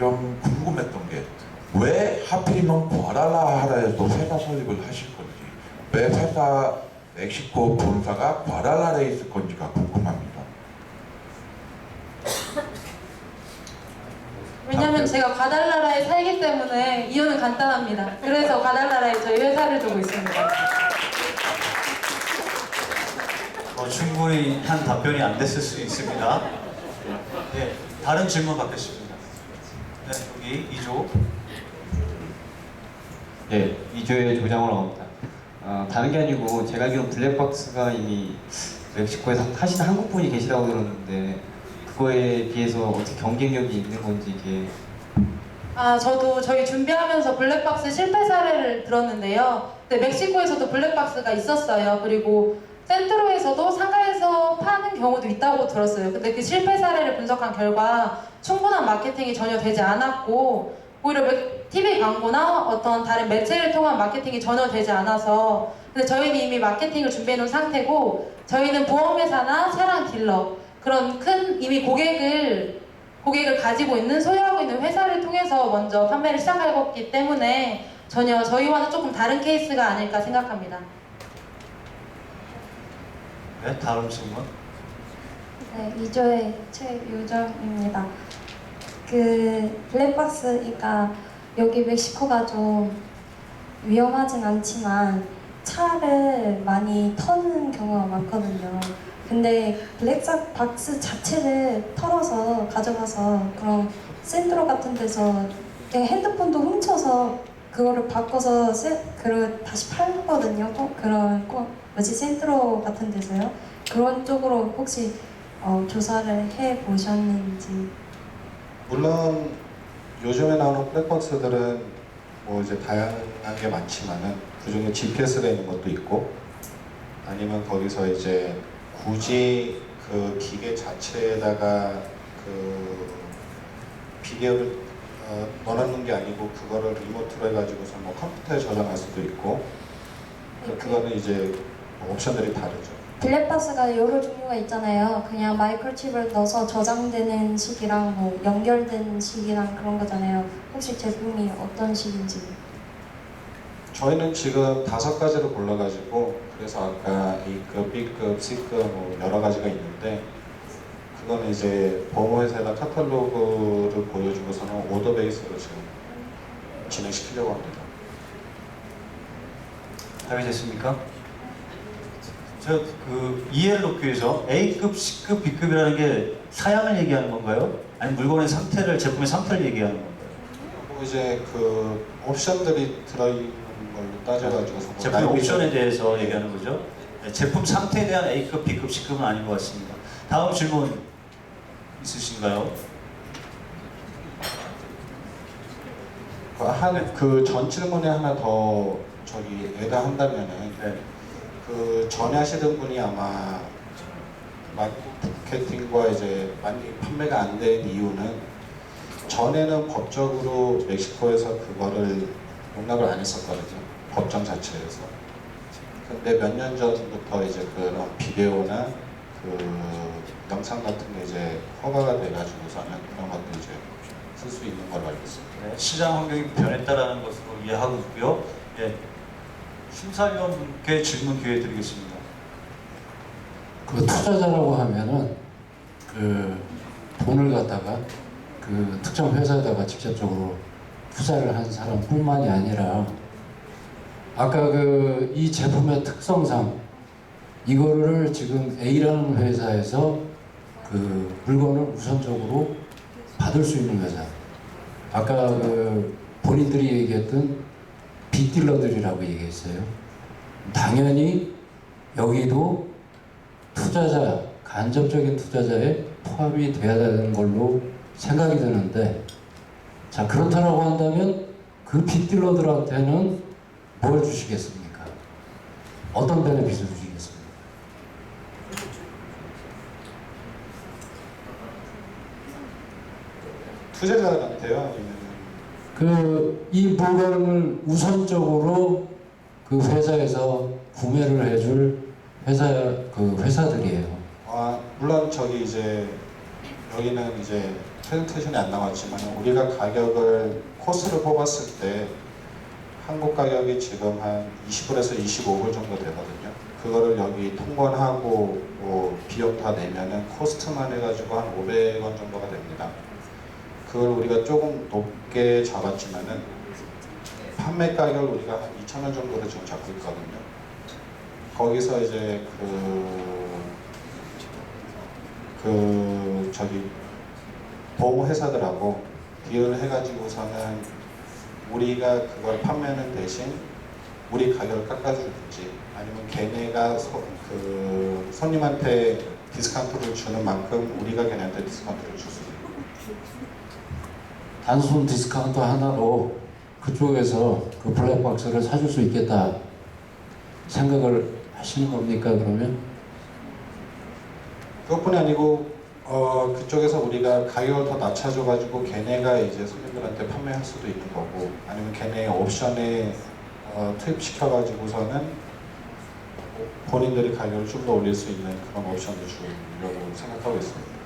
좀 궁금했던 게 왜 하필이면 과랄라하라에도 회사 설립을 하실 건지 왜 회사 멕시코 본사가 과랄라라에 있을 건지가 궁금합니다. 왜냐면 제가 과달라라에 살기 때문에 이유는 간단합니다. 그래서 과달라라에 저희 회사를 두고 있습니다. 어, 충분히 한 답변이 안 됐을 수 있습니다. 네, 다른 질문 받겠습니다. 네, 여기 이조. 네, 이조의 조장호라고 합니다. 어, 다른 게 아니고 제가 알기로 블랙박스가 이미 멕시코에서 하시는 한국 분이 계시다고 들었는데 그거에 비해서 어떻게 경쟁력이 있는 건지 이게 아, 저도 저희 준비하면서 블랙박스 실패 사례를 들었는데요. 네, 멕시코에서도 블랙박스가 있었어요. 그리고 센트로에서도 상가에서 파는 경우도 있다고 들었어요. 근데 그 실패 사례를 분석한 결과 충분한 마케팅이 전혀 되지 않았고 오히려 TV 광고나 어떤 다른 매체를 통한 마케팅이 전혀 되지 않아서 근데 저희는 이미 마케팅을 준비해 놓은 상태고 저희는 보험회사나 차량 딜러 그런 큰 이미 고객을 고객을 가지고 있는 소유하고 있는 회사를 통해서 먼저 판매를 시작할 거기 때문에 전혀 저희와는 조금 다른 케이스가 아닐까 생각합니다. 네, 다음 질문. 네, 2조의 최유정입니다. 그 블랙박스니까 여기 멕시코가 좀 위험하진 않지만 차를 많이 터는 경우가 많거든요. 근데 블랙박스 자체를 털어서 가져가서 그런 센트로 같은 데서 핸드폰도 훔쳐서 그거를 바꿔서 세, 그걸 다시 팔거든요. 꼭 그런 꼭 뭐지 센트로 같은 데서요. 그런 쪽으로 혹시 어, 조사를 해 보셨는지 물론 요즘에 나오는 블랙박스들은 뭐 이제 다양한 게 많지만은 그 중에 GPS가 있는 것도 있고 아니면 거기서 이제 굳이 그 기계 자체에다가 그 비디오를 어, 넣어놓는 게 아니고 그거를 리모트로 해가지고서 뭐 컴퓨터에 저장할 수도 있고 그- 그거는 이제 뭐 옵션들이 다르죠. 블랙박스가 여러 종류가 있잖아요. 그냥 마이크로칩을 넣어서 저장되는 식이랑 뭐 연결된 식이랑 그런 거잖아요. 혹시 제품이 어떤 식인지 저희는 지금 다섯 가지를 골라가지고 그래서 아까 A급, B급, C급 뭐 여러 가지가 있는데 그거는 이제 보험회사에다 카탈로그를 보여주고서는 오더 베이스로 지금 진행시키려고 합니다. 답이 됐습니까? 저 그 이해를 돕기 위해서 A급, C급, B급이라는 게 사양을 얘기하는 건가요? 아니 물건의 상태를 제품의 상태를 얘기하는 건가요? 그리고 이제 그 옵션들이 들어있는 걸로 따져가지고서 뭐 제품 옵션에 대해서 얘기하는 거죠. 네, 제품 상태에 대한 A급, B급, C급은 아닌 것 같습니다. 다음 질문 있으신가요? 한그전 질문에 하나 더 저기 에다 한다면은 네. 그 전에 하시던 분이 아마 마케팅과 이제 많이 판매가 안 된 이유는 전에는 법적으로 멕시코에서 그거를 용납을 안 했었거든요. 법정 자체에서. 근데 몇 년 전부터 이제 그런 비디오나 그 영상 같은 게 이제 허가가 돼가지고서는 그런 것도 이제 쓸 수 있는 걸로 알고 있습니다. 네, 시장 환경이 변했다라는 것으로 이해하고 있고요. 예, 심사위원께 질문 기회 드리겠습니다. 그 투자자라고 하면은 그 돈을 갖다가 그 특정 회사에다가 직접적으로 투자를 한 사람뿐만이 아니라 아까 그 이 제품의 특성상 이거를 지금 A라는 회사에서 그 물건을 우선적으로 받을 수 있는 회사. 아까 그 본인들이 얘기했던 빅딜러들이라고 얘기했어요. 당연히 여기도 투자자, 간접적인 투자자에 포함이 돼야 되는 걸로 생각이 드는데, 자, 그렇다라고 한다면 그 빅딜러들한테는 뭘 주시겠습니까? 어떤 베네핏을 주시겠습니까? 투자자한테요? 아니면 그, 이 물건을 우선적으로 그 회사에서 구매를 해줄 회사, 그 회사들이에요. 아, 물론 저기 이제 여기는 이제 프레젠테이션이 안 나왔지만 우리가 가격을 코스를 뽑았을 때 한국 가격이 지금 한 20불에서 25불 정도 되거든요. 그거를 여기 통관하고 뭐 비용 다 내면은 코스트만 해가지고 한 500원 정도가 됩니다. 그걸 우리가 조금 높게 잡았지만은 판매 가격을 우리가 한 2,000원 정도로 지금 잡고 있거든요. 거기서 이제 그, 그, 저기, 보험회사들하고 딜을 해가지고서는 우리가 그걸 판매하는 대신 우리 가격을 깎아주든지 아니면 걔네가 소, 그 손님한테 디스카운트를 주는 만큼 우리가 걔네한테 디스카운트를 줄 수 있고 단순 디스카운트 하나로 그쪽에서 그 블랙박스를 사줄 수 있겠다 생각을 하시는 겁니까 그러면? 그것뿐이 아니고 어 그쪽에서 우리가 가격을 더 낮춰줘가지고 걔네가 이제 손님들한테 판매할 수도 있는 거고 아니면 걔네 옵션에 어, 투입시켜가지고서는 본인들이 가격을 좀 더 올릴 수 있는 그런 옵션을 주려고 생각하고 있습니다.